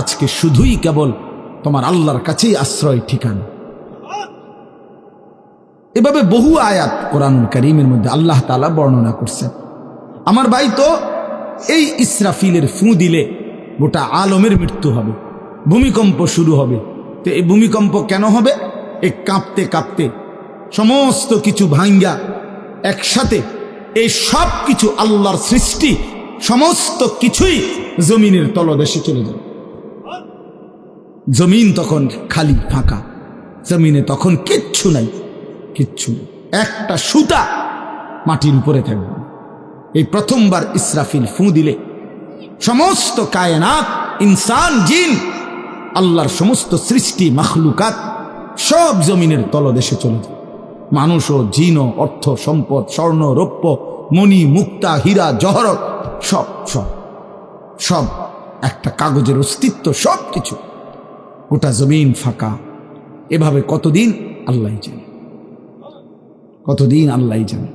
আজকে শুধুই কেবল তোমার আল্লাহর কাছেই আশ্রয় ঠিকানা। এভাবে বহু আয়াত কোরআনুল করিমের মধ্যে আল্লাহ তালা বর্ণনা করছেন। আমার ভাই তো এই ইসরাফিলের ফু দিলে গোটা আলমের মৃত্যু হবে, ভূমিকম্প শুরু হবে। তো এই ভূমিকম্প কেন হবে? এ কাঁপতে কাঁপতে সমস্ত কিছু ভাঙ্গা একসাথে এই সব কিছু আল্লাহর সৃষ্টি, সমস্ত কিছুই জমিনের তলদেশে চলে যাবে। জমিন তখন খালি ফাঁকা। জমিনে তখন কিচ্ছু নাই। কিচ্ছু একটা সুতা মাটির উপরে থাকবে। এই প্রথমবার ইসরাফিল ফু দিলে সমস্ত কায়নাত, ইনসান, জিন, আল্লাহর সমস্ত সৃষ্টি, মাখলুকাত সব জমিনের তলদেশে চলে যায়। মানুষও জিনও অর্থ, সম্পদ, স্বর্ণ, রৌপ্য, মণি, মুক্তা, হীরা, জহরত সব সব সব, একটা কাগজের অস্তিত্ব সব কিছু গোটা জমিন ফাঁকা। এভাবে কতদিন আল্লাহ জানে। কতদিন আল্লাহ জানে।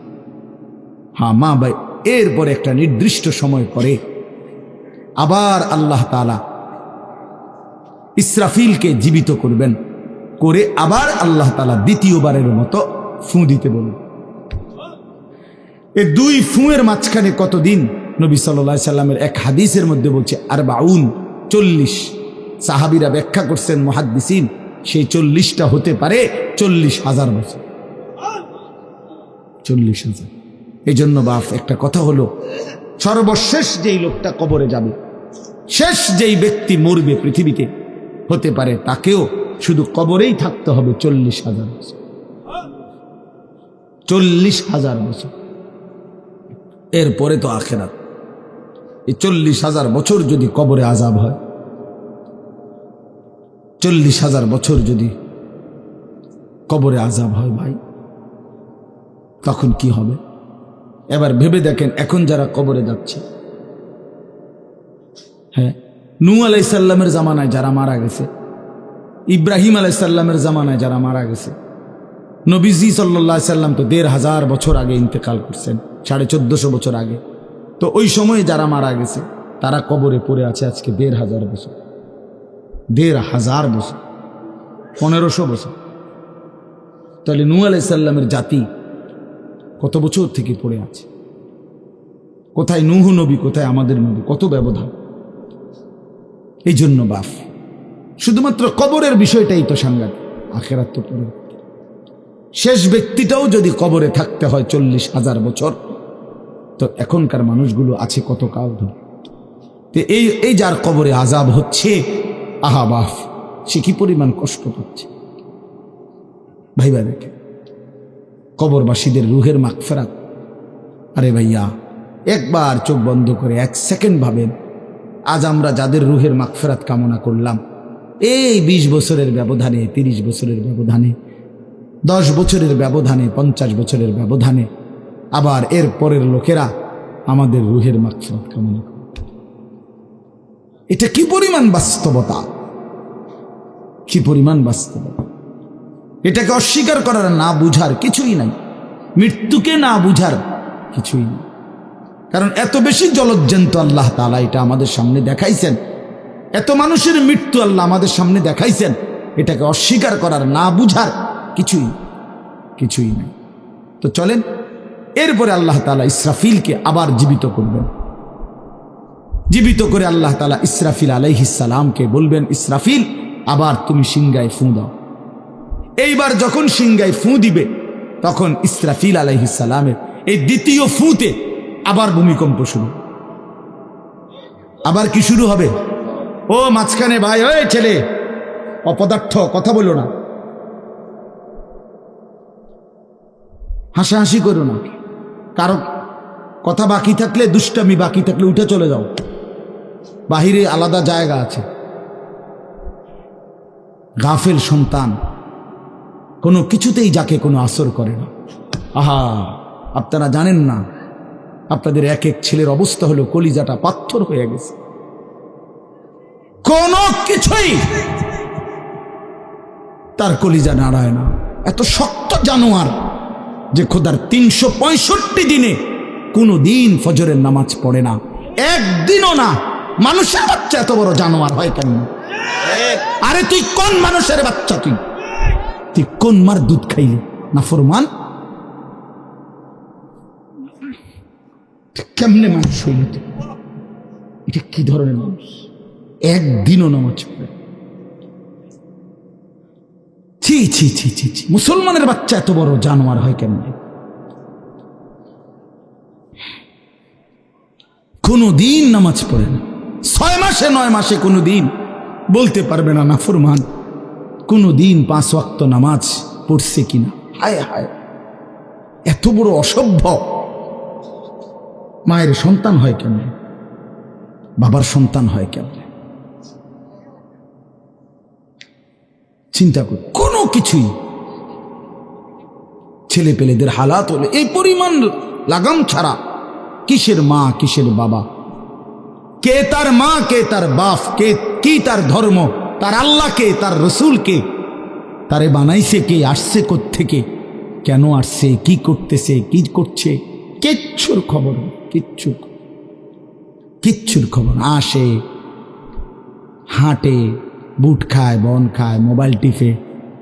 হ্যাঁ মা ভাই, এরপরে একটা নির্দিষ্ট সময় পরে আবার আল্লাহ তালা ইসরাফিলকে জীবিত করবেন, করে আবার আল্লাহ তালা দ্বিতীয়বারের মতো ফু দিতে বলবেন। এ দুই ফুঁয়ের মাঝখানে কতদিন? নবী সাল্লা সাল্লামের এক হাদিসের মধ্যে বলছে আর বাউন চল্লিশ। সাহাবিরা ব্যাখ্যা করছেন, মহাদ্দিসিন, সেই চল্লিশটা হতে পারে চল্লিশ হাজার বছর। চল্লিশ হাজার। এই জন্য বাপ, একটা কথা হলো, সর্বশেষ যেই লোকটা কবরে যাবে, শেষ যেই ব্যক্তি মরবে পৃথিবীতে, হতে পারে তাকেও শুধু কবরেই থাকতে হবে চল্লিশ হাজার বছর। চল্লিশ হাজার বছর। এরপরে তো আখেরাত। এই চল্লিশ হাজার বছর যদি কবরে আজাব হয় চল্লিশ হাজার বছর যদি কবরে আজাব হয় ভাই, তখন কি হবে? এবার ভেবে দেখেন, এখন যারা কবরে যাচ্ছে হ্যাঁ নু আলাইসাল্লামের জামানায় যারা মারা গেছে, ইব্রাহিম আলাইসাল্লামের জামানায় যারা মারা গেছে, নবীজি সাল্লাহ সাল্লাম তো দেড় হাজার বছর আগে ইন্তেকাল করছেন, সাড়ে চোদ্দশো বছর আগে। তো ওই সময়ে যারা মারা গেছে, তারা কবরে পড়ে আছে আজকে দেড় হাজার বছর। দেড় হাজার বছর, পনেরোশো বছর। তাহলে নু আলাইসাল্লামের জাতি কত বছর থেকে পড়ে আছে? কোথায় নুহ নবী, কোথায় আমাদের নবী? কত ব্যবধান? এই জন্য বাফ। শুধুমাত্র কবরের বিষয়টাই তো সাংঘাতিক। আখেরাত তো পড়ে শেষ ব্যক্তিটাও যদি কবরে থাকতে হয় চল্লিশ হাজার বছর, তো এখনকার মানুষগুলো আছে কত কাল ধরে। এই এই যার কবরে আজাব হচ্ছে আহা বাফ সে কি পরিমাণ কষ্ট পাচ্ছে? ভাইবা দেখে, কবরবাসীদের রুহের মাগফেরাত। আরে ভাইয়া, একবার চোখ বন্ধ করে এক সেকেন্ড ভাবেন, আজ আমরা যাদের রুহের মাগফেরাত কামনা করলাম, এই ২০ বছরের ব্যবধানে ৩০ বছরের ব্যবধানে, দশ বছরের ব্যবধানে, পঞ্চাশ বছরের ব্যবধানে, আবার এর পরের লোকেরা আমাদের রুহের মাগফেরাত কামনা করে। এটা কি পরিমাণ বাস্তবতা? কি পরিমাণ বাস্তবতা? এটাকে অস্বীকার করার না বুঝার কিছুই নাই। মৃত্যুকে না বুঝার কিছুই নেই। কারণ এত বেশি জলজ্জন্ত আল্লাহ তালা এটা আমাদের সামনে দেখাইছেন। এত মানুষের মৃত্যু আল্লাহ আমাদের সামনে দেখাইছেন। এটাকে অস্বীকার করার না বুঝার কিছুই কিছুই নেই। তো চলেন, এরপরে আল্লাহ তালা ইসরাফিলকে আবার জীবিত করবেন। জীবিত করে আল্লাহ তালা ইসরাফিল আলাইহিসালামকে বলবেন, ইসরাফিল, আবার তুমি সিংগায় ফুঁ দাও। এইবার যখন সিংগায় ফুঁ দিবে, তখন ইসরাফিল আলাইহিসালামের এই দ্বিতীয় ফুতে আবার ভূমিকম্প শুরু। আবার কি শুরু হবে? ও মাঝখানে ভাই ওই ছেলে, অপদার্থ, কথা বলো না। হাসাহাসি করো না। কারও কথা বাকি থাকলে, দুষ্টামি বাকি থাকলে উঠে চলে যাও। বাহিরে আলাদা জায়গা আছে। গাফেল সন্তান কোনো কিছুতেই যাকে কোনো আসর করে না। আহা, আপনারা জানেন না, আপনাদের এক এক ছেলের অবস্থা হলো কলিজাটা পাথর হয়ে গেছে। কোনো কিছুই তার কলিজা নাড়ায় না। এত শক্ত জানোয়ার যে খোদার তিনশো পঁয়ষট্টি দিনে কোনো দিন ফজরের নামাজ পড়ে না। একদিনও না। মানুষের বাচ্চা এত বড় জানোয়ার হয় কেন? আরে তুই কোন মানুষের বাচ্চা তুই? তুই কোন মার দুধ খাইলি? না ফরমান? কেমনে মানুষ হইল এটা কি ধরনের মানুষ? একদিনও নামাজ পড়ে। ছি ছি ছি ছি ছি। মুসলমানের বাচ্চা এত বড় জানোয়ার হয় কেমনে কোনো? দিন নামাজ পড়ে না। ছয় মাসে, নয় মাসে কোনো দিন বলতে পারবে না নাফরমান, কোনো দিন পাঁচ ওয়াক্ত নামাজ পড়ছে কিনা। হায় হায়, এত বড় অসভ্য। মায়ের সন্তান হয় কেমনে? বাবার সন্তান হয় কেমনে? চিন্তা কর, কোনো কিছুই ছেলে পেলেদের হালাত হলে এই পরিমাণ লাগাম ছাড়া কিসের মা, কিসের বাবা? কে তার মা, কে তার বাপ, কে, কি তার ধর্ম, তার আল্লাহ কে তার রসুল কে তারে বানাইছে কে, আসছে থেকে কেন আসছে, কি করতেছে, কি করছে, কিচ্ছুর খবর কিচ্ছু কিচ্ছুর খবর। আসে, হাঁটে, বুট খায়, বন খায়, মোবাইল টিপে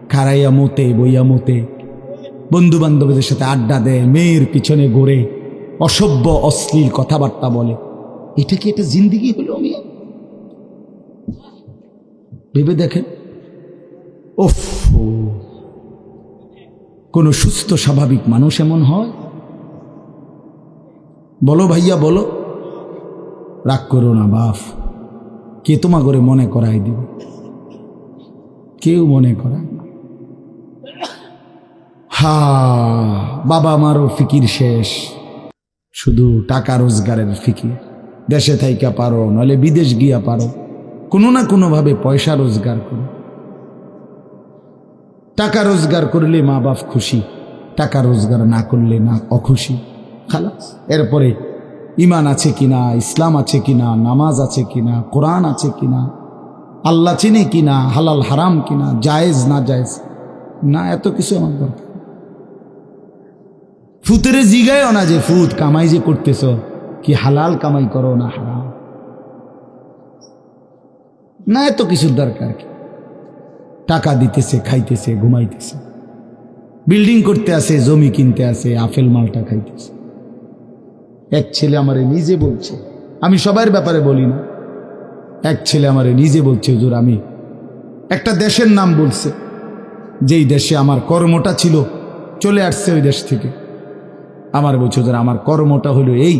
খারাইয়া মতে, বইয়া মতে বন্ধু বান্ধবদের সাথে আড্ডা দেয়, মেয়ের পিছনে ঘোরে, অসভ্য, অশ্লীল কথাবার্তা বলে এটা কি একটা জিন্দিগি হলো আমি ভেবে দেখেন। ওফ, কোন সুস্থ, স্বাভাবিক মানুষ এমন হয়? বলো ভাইয়া, বলো। রাগ করো না, বাফ। কে তোমা করে মনে করাই দিবে? কেউ মনে করায় না। হা বাবা মারও ফিকির শেষ। শুধু টাকা রোজগারের ফিকির। দেশে থাইকা পারো নলে বিদেশ গিয়া পারো। কোনো না কোনোভাবে পয়সা রোজগার করো। টাকা রোজগার করলে মা বাপ খুশি, টাকা রোজগার না করলে না অখুশি। খালাস, এরপরে ইমান আছে কিনা, ইসলাম আছে কিনা, নামাজ আছে কিনা, কোরআন আছে কিনা, আল্লাহ চিনে কিনা, হালাল হারাম কিনা, জায়েজ না জায়েজ, না এত কিছু আমার দরকার। ফুতেরে জিগায়ও না যে ফুত, কামাই যে করতেছ। কি হালাল কামাই করো না হারাম? না, এত কিছুর দরকার কি? টাকা দিতেছে, খাইতেছে, ঘুমাইতেছে। বিল্ডিং করতে আসে জমি কিনতে আসে আপেল মালটা খাইতেছে। এক ছেলে আমারে নিজে বলছে, আমি সবার ব্যাপারে বলি না। এক ছেলে আমারে নিজে বলছে, হুজুর, আমি একটা দেশের নাম বলছে, যেই দেশে আমার কর্মটা ছিল, চলে আসছে ওই দেশ থেকে। আমার বলছে, হুজুর, আমার কর্মটা হলো এই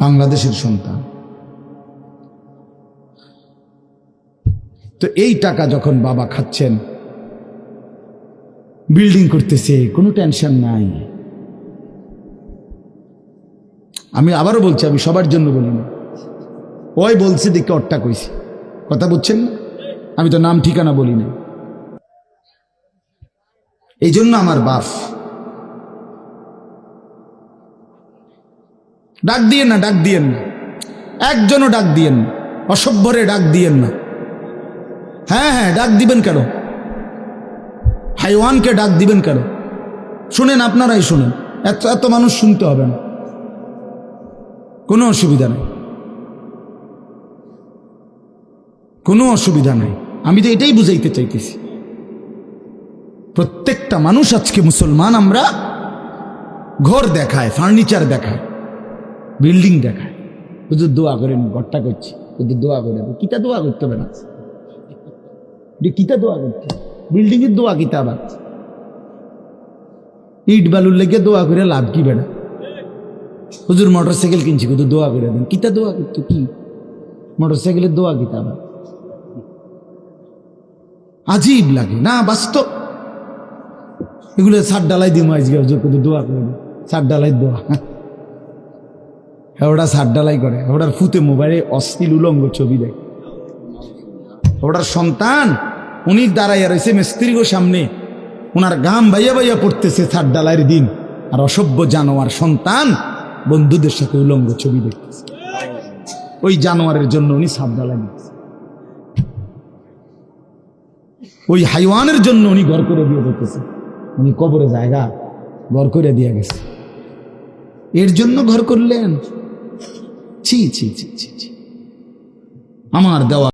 বাংলাদেশের সন্তান। তো এই টাকা যখন বাবা খাচ্ছেন, বিল্ডিং করতেছে, কোনো টেনশন নাই। আমি আবারও বলছি, আমি সবার জন্য বলি না। ওই বলছে, দেখে অট্টা কইছি। কথা বুঝছেন না? আমি তো নাম ঠিকানা বলি না এই জন্য আমার বাপ ডাক দিয়েন না, ডাক দিয়েন না। একজনও ডাক দিয়েন না। অসভ্যরে ডাক দিয়েন না। হ্যাঁ হ্যাঁ ডাক দিবেন কেন? হাইওয়ানকে ডাক দিবেন কেন? শুনেন, আপনারাই শুনেন। এত এত মানুষ শুনতে হবে না। কোনো অসুবিধা নেই। কোনো অসুবিধা নাই। আমি তো এটাই বুঝাইতে চাইতেছি। প্রত্যেকটা মানুষ আজকে মুসলমান, আমরা ঘর দেখায়, ফার্নিচার দেখায়। বিল্ডিং দেখায়। শুধু দোয়া করেন ঘরটা করছি। শুধু দোয়া করে কিতা দোয়া করতে হবে না? কিতা দোয়া করতে বিল্ডিং এর দোয়া কিতা আবার? ইট বালুর লেগে দোয়া করে লাভ কি বেড়া? হুজুর মোটর সাইকেল কিনছি, কিন্তু দোয়া করে দেন। কিতা দোয়া করতো, কি? মোটর সাইকেলের দোয়া কিতা আবার? আজীব লাগে। না, বাস্তব। এগুলো সার ডালাই দিই আজকে, হুজুর, কিন্তু দোয়া করে দিই সার ডালাই দোয়া। ওটা সার ডালাই করে। ওটার ফুতে মোবাইলে অশ্লীল উলঙ্গ ছবি দেয়। ওটার সন্তান, উনি দাঁড়াইয়া রয়েছে মিস্ত্রিগো সামনে। ওনার গাম ভাইয়া ভাইয়া পড়তেছে সার ডালাইয়ের দিন। আর অসভ্য জানোয়ার সন্তান বন্ধুদের সাথে উলঙ্গ ছবি দেখতেছে। ওই জানোয়ারের জন্য উনি সার ডালাই নিয়েছে। ওই হাইওয়ানের জন্য উনি ঘর করে দিয়ে দেখতেছে উনি কবরে জায়গা ঘর করে দিয়ে গেছে। এর জন্য ঘর করলেন? ছি ছি ছি ছি ছি। আমার দেওয়া